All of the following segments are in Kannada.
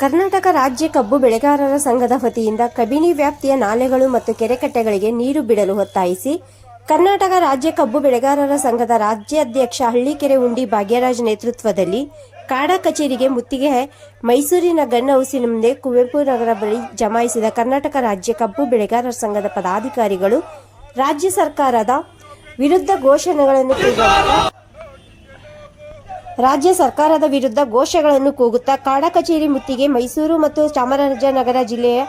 ಕರ್ನಾಟಕ ರಾಜ್ಯ ಕಬ್ಬು ಬೆಳೆಗಾರರ ಸಂಘದ ವತಿಯಿಂದ ಕಬಿನಿ ವ್ಯಾಪ್ತಿಯ ನಾಲೆಗಳು ಮತ್ತು ಕೆರೆಕಟ್ಟೆಗಳಿಗೆ ನೀರು ಬಿಡಲು ಒತ್ತಾಯಿಸಿ, ಕರ್ನಾಟಕ ರಾಜ್ಯ ಕಬ್ಬು ಬೆಳೆಗಾರರ ಸಂಘದ ರಾಜ್ಯಾಧ್ಯಕ್ಷ ಹಳ್ಳಿಕೆರೆ ಉಂಡಿ ಭಾಗ್ಯರಾಜ್ ನೇತೃತ್ವದಲ್ಲಿ ಕಾಡ ಕಚೇರಿಗೆ ಮುತ್ತಿಗೆ ಮೈಸೂರಿನ ಗಣ್ಣ ಹೌಸಿನ ಮುಂದೆ ಕುವೆಂಪು ನಗರ ಬಳಿ ಜಮಾಯಿಸಿದ ಕರ್ನಾಟಕ ರಾಜ್ಯ ಕಬ್ಬು ಬೆಳೆಗಾರರ ಸಂಘದ ಪದಾಧಿಕಾರಿಗಳು, ರಾಜ್ಯ ಸರ್ಕಾರದ ವಿರುದ್ಧ ಘೋಷಣೆಗಳನ್ನು ಕೂಗುತ್ತಾ ರಾಜ್ಯ ಸರ್ಕಾರದ ವಿರುದ್ಧ ಘೋಷಗಳನ್ನು ಕೂಗುತ್ತಾ ಕಾಡ ಕಚೇರಿ ಮುತ್ತಿಗೆ ಮೈಸೂರು ಮತ್ತು ಚಾಮರಾಜನಗರ ಜಿಲ್ಲೆಯ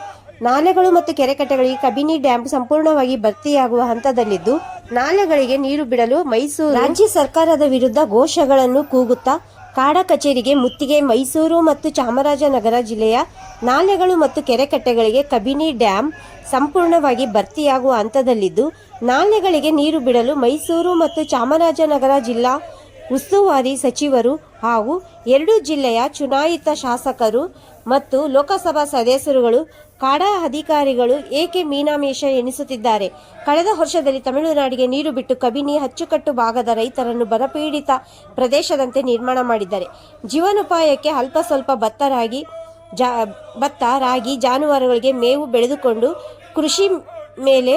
ನಾಲೆಗಳು ಮತ್ತು ಕೆರೆಕಟ್ಟೆಗಳಿಗೆ ಕಬಿನಿ ಡ್ಯಾಂ ಸಂಪೂರ್ಣವಾಗಿ ಭರ್ತಿಯಾಗುವ ಹಂತದಲ್ಲಿದ್ದು, ನಾಲೆಗಳಿಗೆ ನೀರು ಬಿಡಲು ಮೈಸೂರು ರಾಜ್ಯ ಸರ್ಕಾರದ ವಿರುದ್ಧ ಘೋಷಗಳನ್ನು ಕೂಗುತ್ತಾ ಕಾಡ ಕಚೇರಿಗೆ ಮುತ್ತಿಗೆ ಮೈಸೂರು ಮತ್ತು ಚಾಮರಾಜನಗರ ಜಿಲ್ಲೆಯ ನಾಲೆಗಳು ಮತ್ತು ಕೆರೆಕಟ್ಟೆಗಳಿಗೆ ಕಬಿನಿ ಡ್ಯಾಂ ಸಂಪೂರ್ಣವಾಗಿ ಭರ್ತಿಯಾಗುವ ಹಂತದಲ್ಲಿದ್ದು, ನಾಲೆಗಳಿಗೆ ನೀರು ಬಿಡಲು ಮೈಸೂರು ಮತ್ತು ಚಾಮರಾಜನಗರ ಜಿಲ್ಲಾ ಉಸ್ತುವಾರಿ ಸಚಿವರು ಹಾಗೂ ಎರಡು ಜಿಲ್ಲೆಯ ಚುನಾಯಿತ ಶಾಸಕರು ಮತ್ತು ಲೋಕಸಭಾ ಸದಸ್ಯರುಗಳು, ಕಾಡಾ ಅಧಿಕಾರಿಗಳು ಏಕೆ ಮೀನಾಮೇಷ ಎಣಿಸುತ್ತಿದ್ದಾರೆ ಕಳೆದ ವರ್ಷದಲ್ಲಿ ತಮಿಳುನಾಡಿಗೆ ನೀರು ಬಿಟ್ಟು ಕಬಿನಿ ಅಚ್ಚುಕಟ್ಟು ಭಾಗದ ರೈತರನ್ನು ಬರಪೀಡಿತ ಪ್ರದೇಶದಂತೆ ನಿರ್ಮಾಣ ಮಾಡಿದ್ದಾರೆ. ಜೀವನೋಪಾಯಕ್ಕೆ ಅಲ್ಪ ಸ್ವಲ್ಪ ಭತ್ತ ರಾಗಿ ಜಾ, ಭತ್ತ ರಾಗಿ ಜಾನುವಾರುಗಳಿಗೆ ಮೇವು ಬೆಳೆದುಕೊಂಡು ಕೃಷಿ ಮೇಲೆ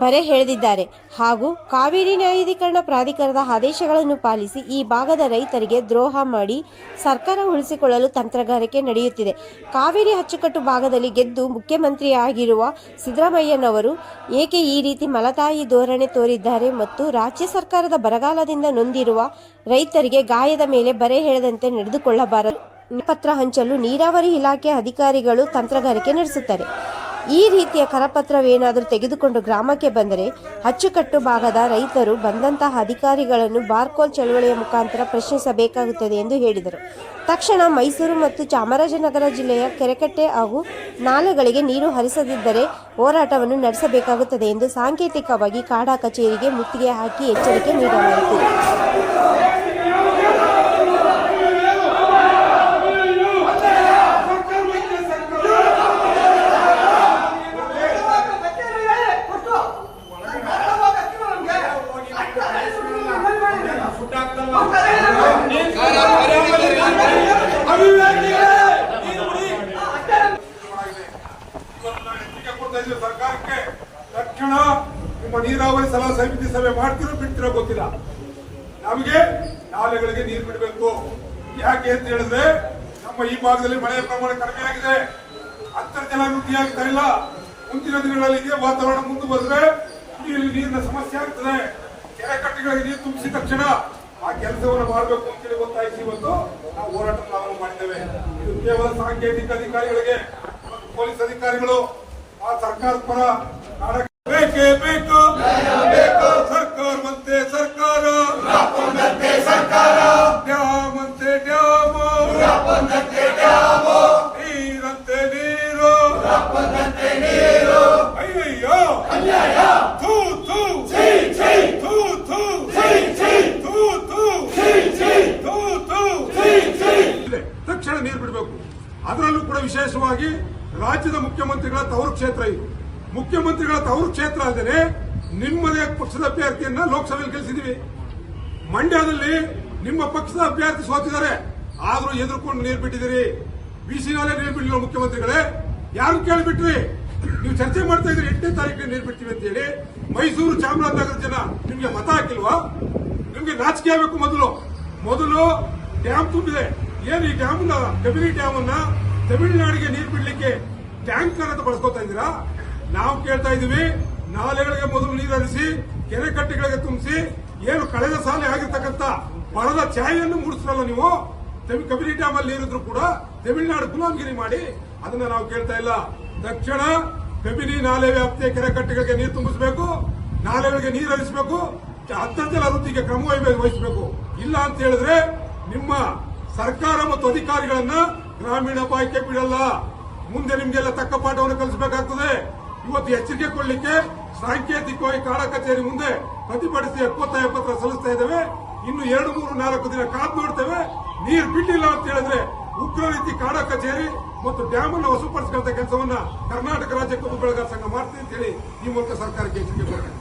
ಬರೆ ಹೇಳಿದ್ದಾರೆ ಹಾಗೂ ಕಾವೇರಿ ನ್ಯಾಯಾಧೀಕರಣ ಪ್ರಾಧಿಕಾರದ ಆದೇಶಗಳನ್ನು ಪಾಲಿಸಿ ಈ ಭಾಗದ ರೈತರಿಗೆ ದ್ರೋಹ ಮಾಡಿ ಸರ್ಕಾರ ಉಳಿಸಿಕೊಳ್ಳಲು ತಂತ್ರಗಾರಿಕೆ ನಡೆಯುತ್ತಿದೆ. ಕಾವೇರಿ ಅಚ್ಚುಕಟ್ಟು ಭಾಗದಲ್ಲಿ ಗೆದ್ದು ಮುಖ್ಯಮಂತ್ರಿಯಾಗಿರುವ ಸಿದ್ದರಾಮಯ್ಯನವರು ಏಕೆ ಈ ರೀತಿ ಮಲತಾಯಿ ಧೋರಣೆ ತೋರಿದ್ದಾರೆ ಮತ್ತು ರಾಜ್ಯ ಸರ್ಕಾರದ ಬರಗಾಲದಿಂದ ನೊಂದಿರುವ ರೈತರಿಗೆ ಗಾಯದ ಮೇಲೆ ಬರೆ ಹೇಳದಂತೆ ನಡೆದುಕೊಳ್ಳಬಾರದು. ಪತ್ರ ಹಂಚಲು ನೀರಾವರಿ ಇಲಾಖೆ ಅಧಿಕಾರಿಗಳು ತಂತ್ರಗಾರಿಕೆ ನಡೆಸುತ್ತಾರೆ. ಈ ರೀತಿಯ ಕರಪತ್ರವೇನಾದರೂ ತೆಗೆದುಕೊಂಡು ಗ್ರಾಮಕ್ಕೆ ಬಂದರೆ ಅಚ್ಚುಕಟ್ಟು ಭಾಗದ ರೈತರು ಬಂದಂತಹ ಅಧಿಕಾರಿಗಳನ್ನು ಬಾರ್ಕೋಲ್ ಚಳವಳಿಯ ಮುಖಾಂತರ ಪ್ರಶ್ನಿಸಬೇಕಾಗುತ್ತದೆ ಎಂದು ಹೇಳಿದರು. ತಕ್ಷಣ ಮೈಸೂರು ಮತ್ತು ಚಾಮರಾಜನಗರ ಜಿಲ್ಲೆಯ ಕೆರೆಕಟ್ಟೆ ಹಾಗೂ ನಾಲೆಗಳಿಗೆ ನೀರು ಹರಿಸದಿದ್ದರೆ ಹೋರಾಟವನ್ನು ನಡೆಸಬೇಕಾಗುತ್ತದೆ ಎಂದು ಸಾಂಕೇತಿಕವಾಗಿ ಕಾಡಾ ಕಚೇರಿಗೆ ಮುತ್ತಿಗೆ ಹಾಕಿ ಎಚ್ಚರಿಕೆ ನೀಡಲಾಯಿತು. ಇದ್ದೀವಿ ಸರ್ಕಾರಕ್ಕೆ ತಕ್ಷಣ ನಿಮ್ಮ ನೀರಾವರಿ ಸಲಹಾ ಸಮಿತಿ ಸಭೆ ಮಾಡ್ತಿರೋ ಬಿಡ್ತಿರೋ ಗೊತ್ತಿಲ್ಲ. ನಮಗೆ ನಾಲೆಗಳಿಗೆ ನೀರು ಬಿಡಬೇಕು. ಯಾಕೆ ಅಂತ ಹೇಳಿದ್ರೆ ನಮ್ಮ ಈ ಭಾಗದಲ್ಲಿ ಮಳೆಯ ಪ್ರಮಾಣ ಕಡಿಮೆ ಆಗಿದೆ. ಅಂತರ್ಜಲ ವೃದ್ಧಿ ಆಗ್ತಾ ಇಲ್ಲ. ಮುಂದಿನ ದಿನಗಳಲ್ಲಿ ಇದೇ ವಾತಾವರಣ ಮುಂದುವರೆದ್ರೆ ಕುಡಿಯಲ್ಲಿ ನೀರಿನ ಸಮಸ್ಯೆ ಆಗ್ತದೆ. ಕೆರೆ ಕಟ್ಟೆಗಳಿಗೆ ನೀರು ತುಂಬಿಸಿದ ತಕ್ಷಣ ಆ ಕೆಲಸವನ್ನು ಮಾಡಬೇಕು ಅಂತೇಳಿ ಒತ್ತಾಯಿಸಿ ಇವತ್ತು. ನಾವು ಹೋರಾಟ ನಾವು ಮಾಡಿದ್ದೇವೆ. ಇದು ಕೇವಲ ಸಾಂಕೇತಿಕ ಅಧಿಕಾರಿಗಳಿಗೆ ಪೊಲೀಸ್ ಅಧಿಕಾರಿಗಳು ಆ ಸರ್ಕಾರ ಪರ ನಾಡಕ ಬೇಕೇ ಬೇಕು. ಸರ್ಕಾರ ಮತ್ತೆ ಸರ್ಕಾರ. ಡ್ಯಾಮ್ ಅಂತೆ ಡ್ಯಾಮ್. ನೀರಂತೆ ನೀರು. ನೀರು. ಅಯ್ಯಯ್ಯೋ. ಥೂ ಥೂ. ಥೂ ಥೂ. ಥೂ ಥೂ. ಥೂ ಥೂ. ತಕ್ಷಣ ನೀರು ಬಿಡಬೇಕು. ಅದರಲ್ಲೂ ಕೂಡ ವಿಶೇಷವಾಗಿ ರಾಜ್ಯದ ಮುಖ್ಯಮಂತ್ರಿಗಳ ತವರು ಕ್ಷೇತ್ರ ಇದು. ಮುಖ್ಯಮಂತ್ರಿಗಳ ತವರು ಕ್ಷೇತ್ರ ಅಲ್ಲದೆ ನಿಮ್ಮದೇ ಪಕ್ಷದ ಅಭ್ಯರ್ಥಿಯನ್ನ ಲೋಕಸಭೆಯಲ್ಲಿ ಗೆಲ್ಲಿಸಿದೀವಿ ಮಂಡ್ಯದಲ್ಲಿ ನಿಮ್ಮ ಪಕ್ಷದ ಅಭ್ಯರ್ಥಿ ಸೋತಿದ್ದಾರೆ. ಆದರೂ ಎದುರ್ಕೊಂಡು ನೀರು ಬಿಟ್ಟಿದ್ದೀರಿ. ಬಿಸಿನಲ್ಲೇ ನೀರು ಬಿಡಲಿಲ್ಲ ಮುಖ್ಯಮಂತ್ರಿಗಳೇ? ಯಾರು ಕೇಳಿಬಿಟ್ರಿ? ನೀವು ಚರ್ಚೆ ಮಾಡ್ತಾ ಇದ್ರಿ ಎಂಟನೇ ತಾರೀಕಿಗೆ ನೀರು ಬಿಡ್ತೀವಿ ಅಂತ ಹೇಳಿ ಮೈಸೂರು ಚಾಮರಾಜನಗರ ಜನ ನಿಮ್ಗೆ ಮತ ಹಾಕಿಲ್ವಾ? ನಿಮ್ಗೆ ನಾಚಿಕೆ ಆಗಬೇಕು ಮೊದಲು. ಮೊದಲು ಡ್ಯಾಮ್ ತುಂಬಿದೆ. ಏನು ಈ ಡ್ಯಾಮ್ ಕಬಿನಿ ಡ್ಯಾಮ್ ಅನ್ನ ತಮಿಳುನಾಡಿಗೆ ನೀರು ಬಿಡ್ಲಿಕ್ಕೆ ಟ್ಯಾಂಕರ್ ಅಂತ ಬಳಸ್ಕೊತಾ ಇದ್ದೀರಾ? ನಾವು ಕೇಳ್ತಾ ಇದೀವಿ ನಾಲೆಗಳಿಗೆ ಮೊದಲು ನೀರು ಹರಿಸಿ, ಕೆರೆ ಕಟ್ಟೆಗಳಿಗೆ ತುಂಬಿಸಿ, ಏನು ಕಳೆದ ಸಾಲ ಆಗಿರ್ತಕ್ಕಂಥ ಬರದ ಛಾಯೆಯನ್ನು ಮೂಡಿಸ್ರಲ್ಲ ನೀವು? ಕಬಿನಿ ಡ್ಯಾಮ್ ಅಲ್ಲಿ ನೀರಿದ್ರು ಕೂಡ ತಮಿಳುನಾಡು ಗುಲಾಮಗಿರಿ ಮಾಡಿ, ಅದನ್ನ ನಾವು ಕೇಳ್ತಾ ಇಲ್ಲ. ತಕ್ಷಣ ಕಬಿನಿ ನಾಲೆ ವ್ಯಾಪ್ತಿಯ ಕೆರೆ ಕಟ್ಟೆಗಳಿಗೆ ನೀರು ತುಂಬಿಸಬೇಕು, ನಾಲೆಗಳಿಗೆ ನೀರು ಹರಿಸಬೇಕು ಅಂತರ್ಜಲ ವೃದ್ಧಿಗೆ ಕ್ರಮ ವಹಿಸಬೇಕು. ಇಲ್ಲ ಅಂತ ಹೇಳಿದ್ರೆ ನಿಮ್ಮ ಸರ್ಕಾರ ಮತ್ತು ಅಧಿಕಾರಿಗಳನ್ನ ಗ್ರಾಮೀಣ ಬಾಯ್ಕೆ ಬಿಡಲ್ಲ. ಮುಂದೆ ನಿಮ್ಗೆಲ್ಲ ತಕ್ಕ ಪಾಠವನ್ನು ಕಲಿಸಬೇಕಾಗ್ತದೆ. ಇವತ್ತು ಎಚ್ಚರಿಕೆ ಕೊಡಲಿಕ್ಕೆ ಸಾಂಕೇತಿಕವಾಗಿ ಕಾಡ ಕಚೇರಿ ಮುಂದೆ ಪ್ರತಿಭಟಿಸಿ ಎಪ್ಪತ್ತ ಪತ್ರ ಸಲ್ಲಿಸ್ತಾ ಇದ್ದೇವೆ. ಇನ್ನು ಎರಡು, ಮೂರು, ನಾಲ್ಕು ದಿನ ಕಾದು ನೋಡ್ತೇವೆ. ನೀರು ಬಿಟ್ಟಿಲ್ಲ ಅಂತ ಹೇಳಿದ್ರೆ ಉಗ್ರ ರೀತಿ ಕಾಡ ಕಚೇರಿ ಮತ್ತು ಡ್ಯಾಮ್ ಅನ್ನು ವಶಪಡಿಸಿಕೊಳ್ಳುವಂತ ಕೆಲಸವನ್ನ ಕರ್ನಾಟಕ ರಾಜ್ಯ ಕಬ್ಬು ಬೆಳೆಗಾರ ಸಂಘ ಮಾಡ್ತೀನಿ ಅಂತ ಹೇಳಿ ಈ ಮೂಲಕ ಸರ್ಕಾರಕ್ಕೆ ಎಚ್ಚರಿಕೆ ಕೊಡ್ತೇನೆ.